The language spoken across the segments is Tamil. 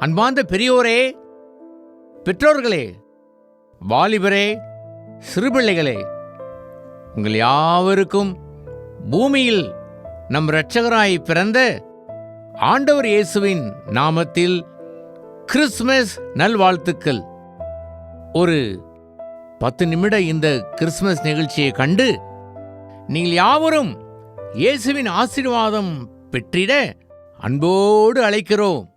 அன்பார்ந்த பெரியோரே பெற்றோர்களே வாலிபரே சிறுபிள்ளைகளே உங்கள் யாவருக்கும் பூமியில் நம் இரட்சகராய் பிறந்த ஆண்டவர் இயேசுவின் நாமத்தில் கிறிஸ்துமஸ் நல்வாழ்த்துக்கள். ஒரு பத்து நிமிட இந்த கிறிஸ்துமஸ் நிகழ்ச்சியை கண்டு நீங்கள் யாவரும் இயேசுவின் ஆசீர்வாதம் பெற்றிட அன்போடு அழைக்கிறோம்.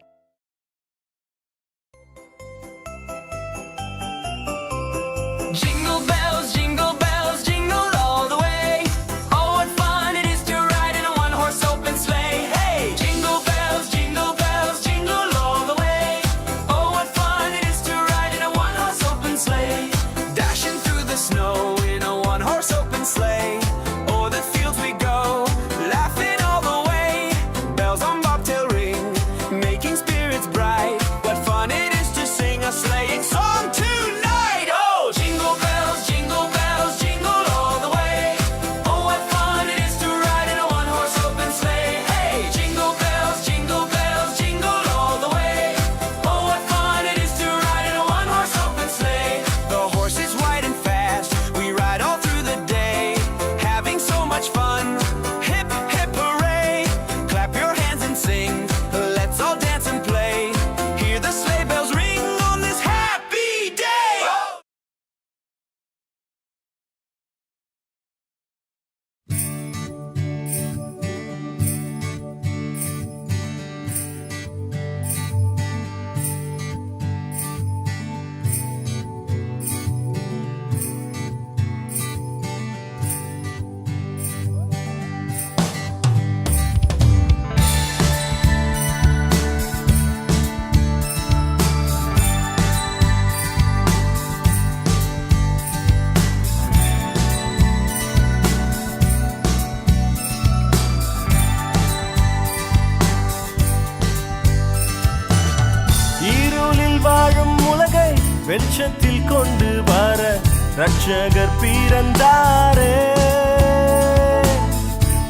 வெளிச்சத்தில் கொண்டு வர ரட்சகர் பிறந்தாரே.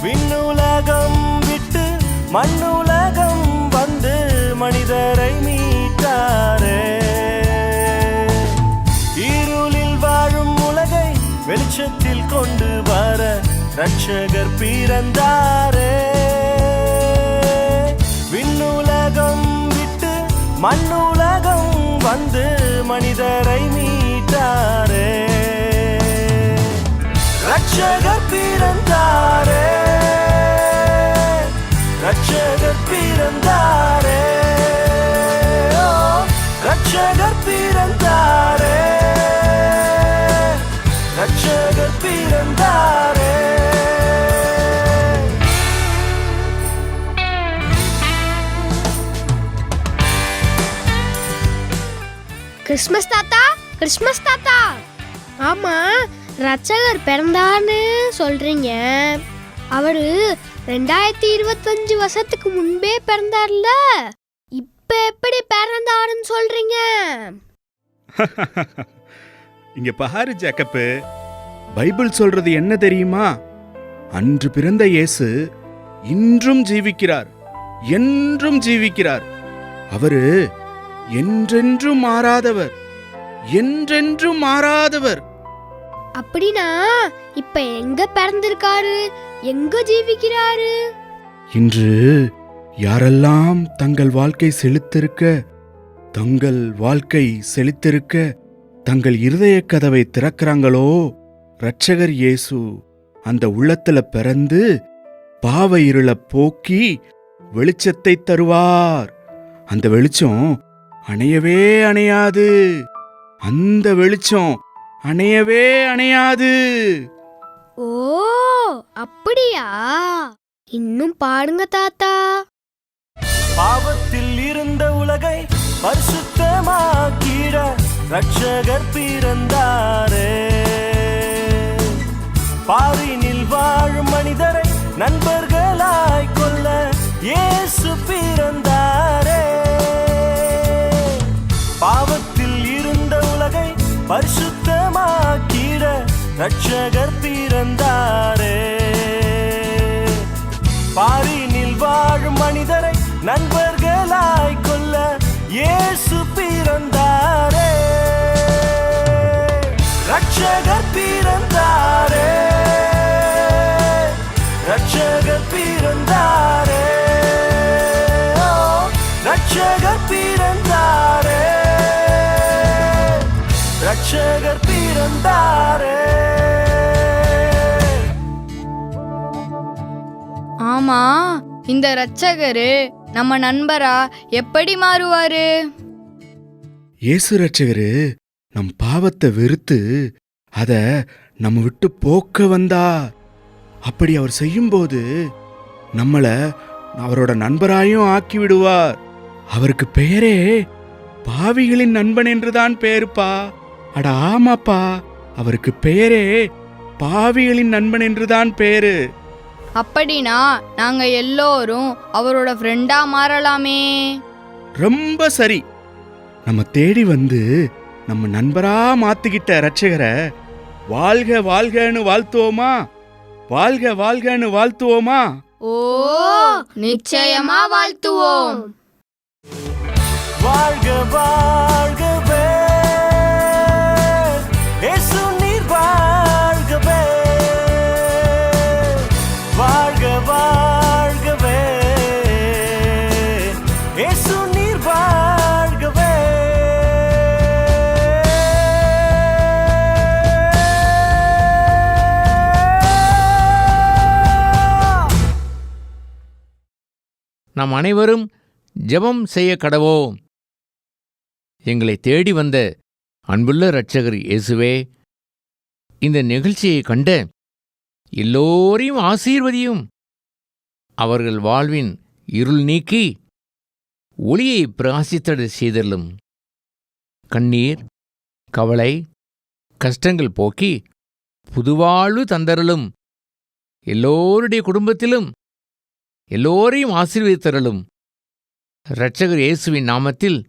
விண்ணுலகம் விட்டு மண்ணுலகம் வந்து மனிதரை மீட்டாரே. இருளில் வாழும் உலகை வெளிச்சத்தில் கொண்டு வர ரட்சகர் பிறந்தாரே. விண்ணுலகம் விட்டு மண்ணுலகம் வந்து மனிதரை மீட்டாரே. ரட்சகர் பிறந்தாரே. ரட்சகர் பிறந்தாரே. ரட்சகர் பிறந்தாரே. ரட்சகர் பிறந்தாரே. கிறிஸ்மஸ் தாத்தா கிறிஸ்மஸ் தாத்தா. ஆமா ரட்சகர் பிறந்தான்னு சொல்றீங்க. அவரு ரெண்டாயிரத்தி இருபத்தஞ்சு வருஷத்துக்கு முன்பே பிறந்தார்ல. இப்ப எப்படி பிறந்தாருன்னு சொல்றீங்க? இங்க பஹாரு ஜேக்கப்பு பைபிள் சொல்றது என்ன தெரியுமா? அன்று பிறந்த இயேசு இன்றும் ஜீவிக்கிறார் என்றும் ஜீவிக்கிறார். அவரு என்றென்றும் மாறாதவர். என்றென்றும் மாறாதவர். அப்படின்னா இப்ப எங்க பிறந்திருக்காரு? எங்க ஜீவிக்கிறாரு? இன்று யாரெல்லாம் தங்கள் வாழ்க்கை செழித்திருக்க தங்கள் வாழ்க்கை செழித்திருக்க தங்கள் இருதய கதவை திறக்கிறாங்களோ? இரட்சகர் இயேசு அந்த உள்ளத்துல பிறந்து பாவ இருள போக்கி வெளிச்சத்தை தருவார். அந்த வெளிச்சம் அணையவே அணையாது. அந்த வெளிச்சம் அணையவே அணையாது. ஓ அப்படியா? இன்னும் பாடுங்க தாத்தா. பாவத்தில் இருந்த உலகை பரிசுத்தமாக்கிட ரட்சகர் பிறந்தாரே. பாரினில் வாழும் மனிதரை நண்பர்களாய் கொள்ள இயேசு பிறந்தாரே. பரிசுத்தமாக்கிட ரட்சகர் பிறந்தாரே. பாரினில் வாழும் மனிதரை நண்பர்களாய் கொள்ள இயேசு பிறந்தாரே. ரட்சகர் பிறந்தாரே. ரட்சகர் பிறந்தாரே. ரட்சகர் பிற ரட்சகர் பிறந்தாரே ஆமா இந்த ரட்சகரு நம்ம நண்பரா எப்படி மாறுவாரு? இயேசு ரட்சகரு நம் பாவத்தை வெறுத்து அத நம்ம விட்டு போக்க வந்தார் அப்படி அவர் செய்யும்போது நம்மள அவரோட நண்பராயும் ஆக்கி விடுவார். அவருக்கு பெயரே பாவிகளின் நண்பன் என்றுதான் பேருப்பா. அட ஆமாப்பா அவருக்கு பெயரே பாவிகளின் நண்பன் என்றுதான் பேரு. அப்படின்னா நாங்க எல்லோரும் அவரோட ஃப்ரெண்டா மாறலாமே. ரொம்ப சரி. நம்ம தேடி வந்து நம்ம நண்பரா மாத்திக்கிட்ட ரட்சகரை வாழ்க வாழ்கன்னு வாழ்த்துவோமா? வாழ்க வாழ்கன்னு வாழ்த்துவோமா? ஓ நிச்சயமா வாழ்த்துவோம். வாழ்க வாழ்கவே நாம் அனைவரும் ஜெபம் செய்ய கடவோம். எங்களை தேடி வந்த அன்புள்ள இரட்சகர் இயேசுவே இந்த நிகழ்ச்சியை கண்ட எல்லோரையும் ஆசீர்வதியும். அவர்கள் வாழ்வின் இருள் நீக்கி ஒளியை பிரகாசித்தட செய்தலும் கண்ணீர் கவலை கஷ்டங்கள் போக்கி புதுவாழ்வு தந்தரலும் எல்லோருடைய குடும்பத்திலும் எல்லோரையும் ஆசீர்வதித்தரலும் இரட்சகர் இயேசுவின் நாமத்தில்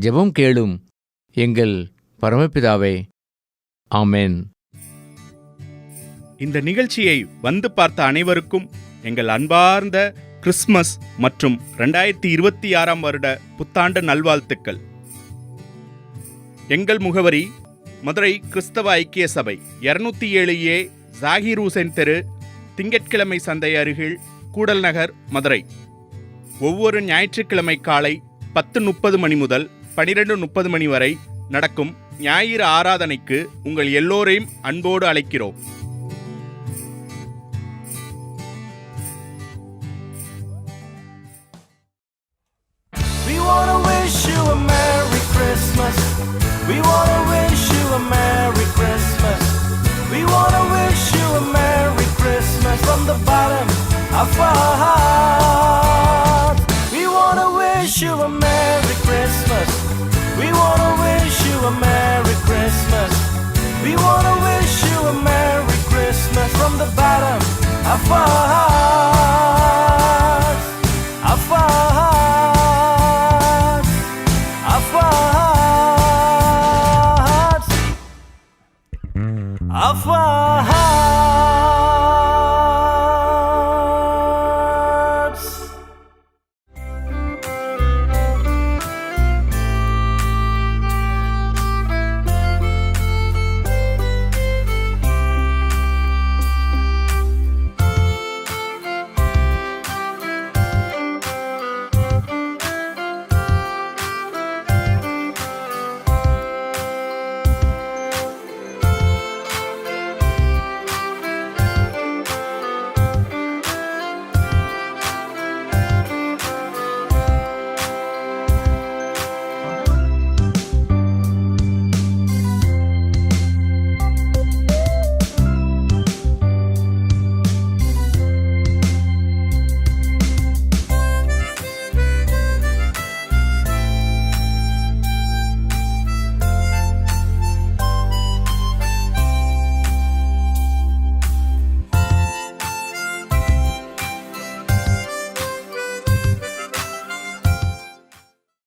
ஜெபம் கேளும் எங்கள் பரமபிதாவே. ஆமென். இந்த நிகழ்ச்சியை வந்து பார்த்த அனைவருக்கும் எங்கள் அன்பார்ந்த கிறிஸ்மஸ் மற்றும் ரெண்டாயிரத்தி இருபத்தி ஆறாம் வருட புத்தாண்டு நல்வாழ்த்துக்கள். எங்கள் முகவரி மதுரை கிறிஸ்தவ ஐக்கிய சபை இருநூத்தி ஏழு ஏ ஜாகிர் ஹூசைன் தெரு திங்கட்கிழமை சந்தை அருகில் கூடல் நகர் மதுரை. ஒவ்வொரு ஞாயிற்றுக்கிழமை காலை பத்து முப்பது மணி முதல் பனிரெண்டு முப்பது மணி வரை நடக்கும் ஞாயிறு ஆராதனைக்கு உங்கள் எல்லோரையும் அன்போடு அழைக்கிறோம். Our. We wanna wish you a Merry Christmas. We wanna wish you a Merry Christmas. We wanna wish you a Merry Christmas from the bottom of our hearts.